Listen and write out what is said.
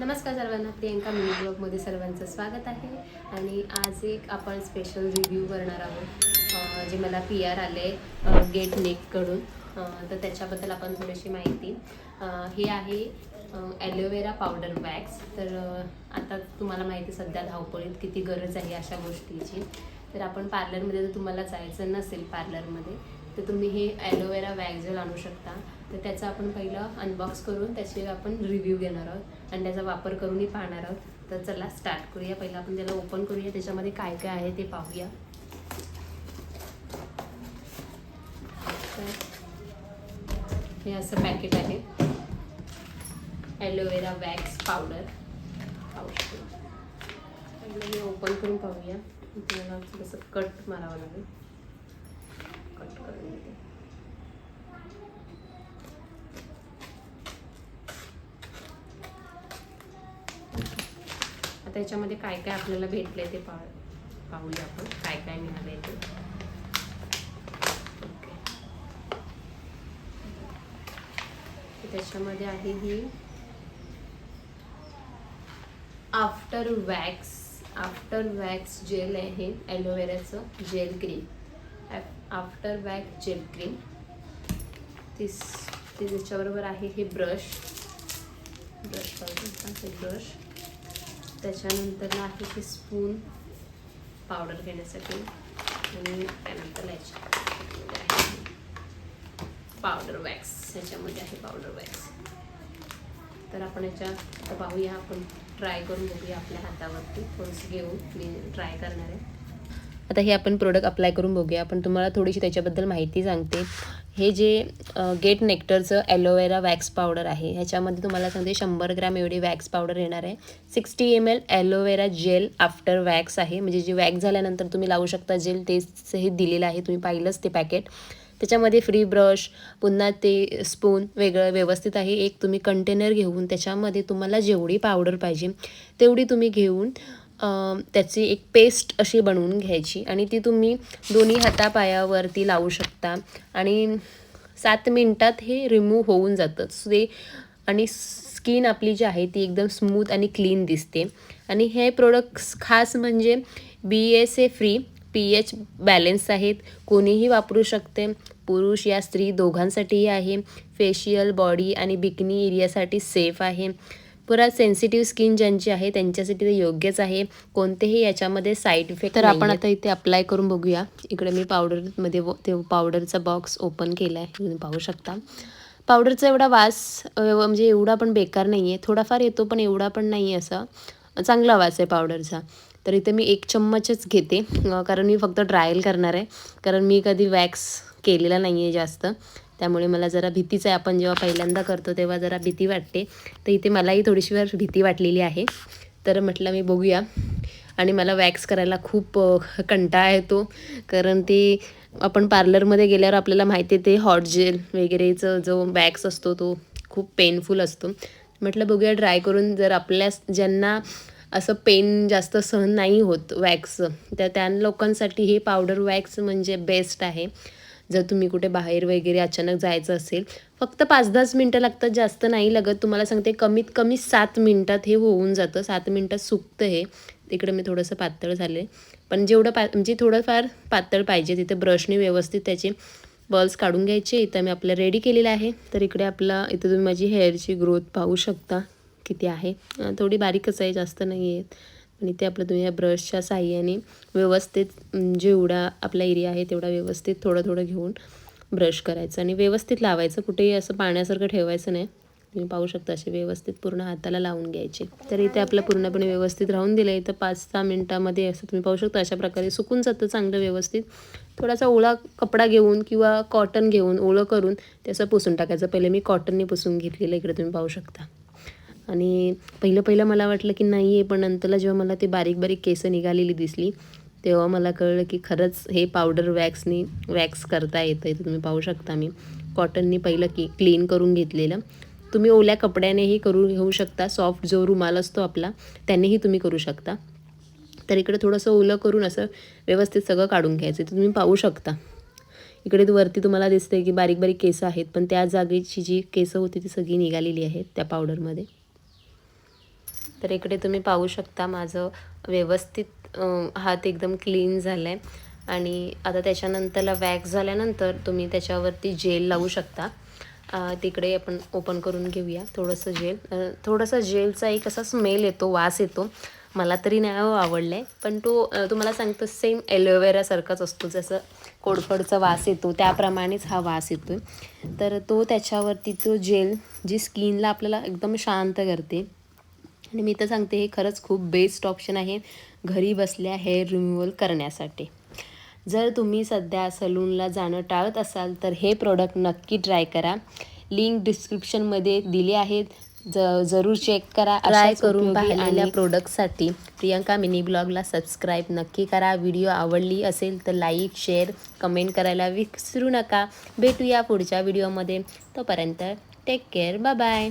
नमस्कार सर्वांना प्रियंका मिनी ब्लॉगमध्ये सर्वांचं स्वागत आहे. आणि आज एक आपण स्पेशल रिव्ह्यू करणार आहोत जे मला पी आर आले गेट नेककडून तर त्याच्याबद्दल आपण थोडीशी माहिती. हे आहे ॲलोवेरा पावडर वॅक्स तर आता तुम्हाला माहिती सध्या धावपळीत किती गरज आहे अशा गोष्टीची. तर आपण पार्लरमध्ये जर तुम्हाला जायचं नसेल पार्लरमध्ये तर तुम्ही हे ॲलोवेरा वॅक्स आणू शकता. तर त्याचं आपण पहिलं अनबॉक्स करून त्याचे आपण रिव्ह्यू घेणार आहोत. आणि त्याचा वापर करूनही पाहणार आहोत. तर चला स्टार्ट करूया. पहिलं आपण त्याला ओपन करूया. त्याच्यामध्ये काय काय आहे ते पाहूया. हे असं पॅकेट आहे. ॲलोवेरा वॅक्स पावडर पाहू मी ओपन करून पाहूया. तुम्हाला थोडंसं कट मारावं लागेल. त्याच्यामध्ये काय काय आपल्याला भेटलंय ते पा पाहूया आपण. काय काय मिळालंय ते. ओके. त्याच्यामध्ये आहे ही after wax after wax gel आहे ॲलोवेराचं gel cream after wax gel cream तीस ती त्याच्याबरोबर आहे हे ब्रश ब्रश पाहिजे ब्रश त्याच्यानंतर आहे की स्पून पावडर घेण्यासाठी. आणि त्यानंतर याच्यामध्ये पावडर वॅक्स याच्यामध्ये आहे पावडर वॅक्स तर आपण याच्या आता पाहूया आपण ट्राय करून बघूया आपल्या हातावरती. थोडंसं घेऊन मी ट्राय करणार आहे. आता हे आपण प्रोडक्ट अप्लाय करून बघूया. पण तुम्हाला थोडीशी त्याच्याबद्दल माहिती सांगते. हे जे गेट नेक्टरचं ॲलोवेरा वॅक्स पावडर आहे ह्याच्यामध्ये तुम्हाला सांगते शंभर ग्रॅम एवढी वॅक्स पावडर येणार आहे. Sixty M L aloe vera gel after wax आहे म्हणजे जे वॅक्स झाल्यानंतर तुम्ही लावू शकता जेल तेच हे दिलेलं आहे तुम्ही पाहिलंच ते पॅकेट. त्याच्यामध्ये फ्री ब्रश पुन्हा ते स्पून वेगळं व्यवस्थित आहे एक तुम्ही कंटेनर घेऊन त्याच्यामध्ये तुम्हाला जेवढी पावडर पाहिजे तेवढी तुम्ही घेऊन त्याची एक पेस्ट अशी बनवून घ्यायची आणि ती तुम्ही दोन्ही हातापायावरती लावू शकता. आणि सात मिनटात हे रिमूव्ह होऊन जातं. ते आणि स्किन आपली जी आहे ती एकदम स्मूथ आणि क्लीन दिसते. आणि हे प्रोडक्ट्स खास म्हणजे B S A free P H balance आहेत. कोणीही वापरू शकते. पुरुष या स्त्री दोघांसाठीही आहे. फेशियल बॉडी आणि बिकनी एरियासाठी सेफ आहे. पुरा सेन्सिटिव्ह स्किन ज्यांची आहे त्यांच्यासाठी ते योग्यच आहे. कोणतेही याच्यामध्ये साईड इफेक्ट तर आपण आता इथे अप्लाय करून बघूया. इकडे मी पावडरमध्ये ते पावडरचा बॉक्स ओपन केला आहे तुम्ही पाहू शकता. पावडरचा एवढा वास म्हणजे एवढा पण बेकार नाही आहे थोडाफार येतो पण एवढा पण नाही आहे असं. चांगला वास आहे पावडरचा तर इथे मी एक चम्मचच घेते. कारण मी फक्त ट्रायल करणार आहे. कारण मी कधी वॅक्स केलेला नाही आहे जास्त. त्यामुळे मला जरा भीतीच आहे. आपण जेव्हा पहिल्यांदा करतो तेव्हा जरा भीती वाटते. तर इथे मलाही थोडीशी वेळ भीती वाटलेली आहे. तर म्हटलं मी बघूया. आणि मला वॅक्स करायला खूप कंटाळा येतो. कारण ते आपण पार्लरमध्ये गेल्यावर आपल्याला माहिती आहे ते हॉट जेल वगैरेचं जो वॅक्स असतो तो खूप पेनफुल असतो. म्हटलं बघूया ट्राय करून जर आपल्या ज्यांना असं पेन जास्त सहन नाही होत वॅक्सचं त्या त्या लोकांसाठी हे पावडर वॅक्स म्हणजे बेस्ट आहे. जर तुम्ही कुठे बाहेर वगैरे अचानक जायचं असेल फक्त पाच दहाच मिनटं लागतात जास्त नाही लागत. तुम्हाला सांगते कमीत कमी सात मिनटात हे होऊन जातं. सात मिनटात सुकतं हे. तिकडे मी थोडंसं पातळ झाले. पण जेवढं पा म्हणजे थोडंफार पातळ पाहिजे. तिथे ब्रशने व्यवस्थित त्याचे बॉल्स काढून घ्यायचे. इथं मी आपलं रेडी केलेलं आहे. तर इकडे आपला इथं तुम्ही माझी हेअरची ग्रोथ पाहू शकता किती आहे. थोडी बारीकच आहे जास्त नाही आहे आणि ते आपलं तुम्ही या ब्रशच्या साह्याने व्यवस्थित जेवढा आपला एरिया आहे तेवढा व्यवस्थित थोडं थोडं घेऊन ब्रश करायचं आणि व्यवस्थित लावायचं. कुठेही असं पाण्यासारखं ठेवायचं नाही. तुम्ही पाहू शकता असे व्यवस्थित पूर्ण हाताला लावून घ्यायचे. तर इथे आपलं पूर्णपणे व्यवस्थित राहून दिलं इथं पाच सहा मिनटामध्ये असं तुम्ही पाहू शकता अशा प्रकारे सुकून जातं चांगलं व्यवस्थित. थोडासा ओळा कपडा घेऊन किंवा कॉटन घेऊन ओळं करून ते असं पुसून टाकायचं. पहिले मी कॉटनने पुसून घेतलेलं इकडे तुम्ही पाहू शकता. आणि पहिलं पहिलं मला वाटलं की नाही आहे पण नंतरला जेव्हा मला ते बारीक बारीक केसं निघालेली दिसली तेव्हा मला कळलं की खरंच हे पावडर वॅक्सनी वॅक्स करता येतं इथं तुम्ही पाहू शकता मी कॉटननी पहिलं की क्लीन करून घेतलेलं. तुम्ही ओल्या कपड्यानेही करू घेऊ शकता. सॉफ्ट जो रुमाल असतो आपला त्यानेही तुम्ही करू शकता. तर इकडे थोडंसं ओलं करून असं व्यवस्थित सगळं काढून घ्यायचं ते तुम्ही पाहू शकता. इकडे वरती तुम्हाला दिसते की बारीक बारीक केसं आहेत पण त्या जागेची जी केसं होती ती सगळी निघालेली आहेत त्या पावडरमध्ये तर इकडे तुम्ही पाहू शकता माझं व्यवस्थित हात एकदम क्लीन झालं आहे आणि आता त्याच्यानंतरला वॅक्स झाल्यानंतर तुम्ही त्याच्यावरती जेल लावू शकता. तिकडे आपण ओपन करून घेऊया थोडंसं जेल थोडंसं जेलचा एक असा स्मेल येतो वास येतो. मला तरी नाही हो आवडलं आहे पण तो तुम्हाला सांगतो सेम एलोवेरासारखाच असतो. जसं कोडफडचा वास येतो त्याप्रमाणेच हा वास येतो तर तो त्याच्यावरती तो जेल जी स्किनला आपल्याला एकदम शांत करते. आणि मी तर सांगते हे खरंच खूप बेस्ट ऑप्शन आहे घरी बसल्या हेअर रिम्युवल करण्यासाठी. जर तुम्ही सध्या सलूनला जाणं टाळत असाल तर हे प्रोडक्ट नक्की ट्राय करा. लिंक डिस्क्रिप्शनमध्ये दिले आहेत. ज जरूर चेक करा. ट्राय करून पाहिलेल्या प्रोडक्टसाठी प्रियंका मिनी ब्लॉगला सबस्क्राईब नक्की करा. व्हिडिओ आवडली असेल तर लाईक शेअर कमेंट करायला विसरू नका. भेटूया पुढच्या व्हिडिओमध्ये तोपर्यंत टेक केअर बाय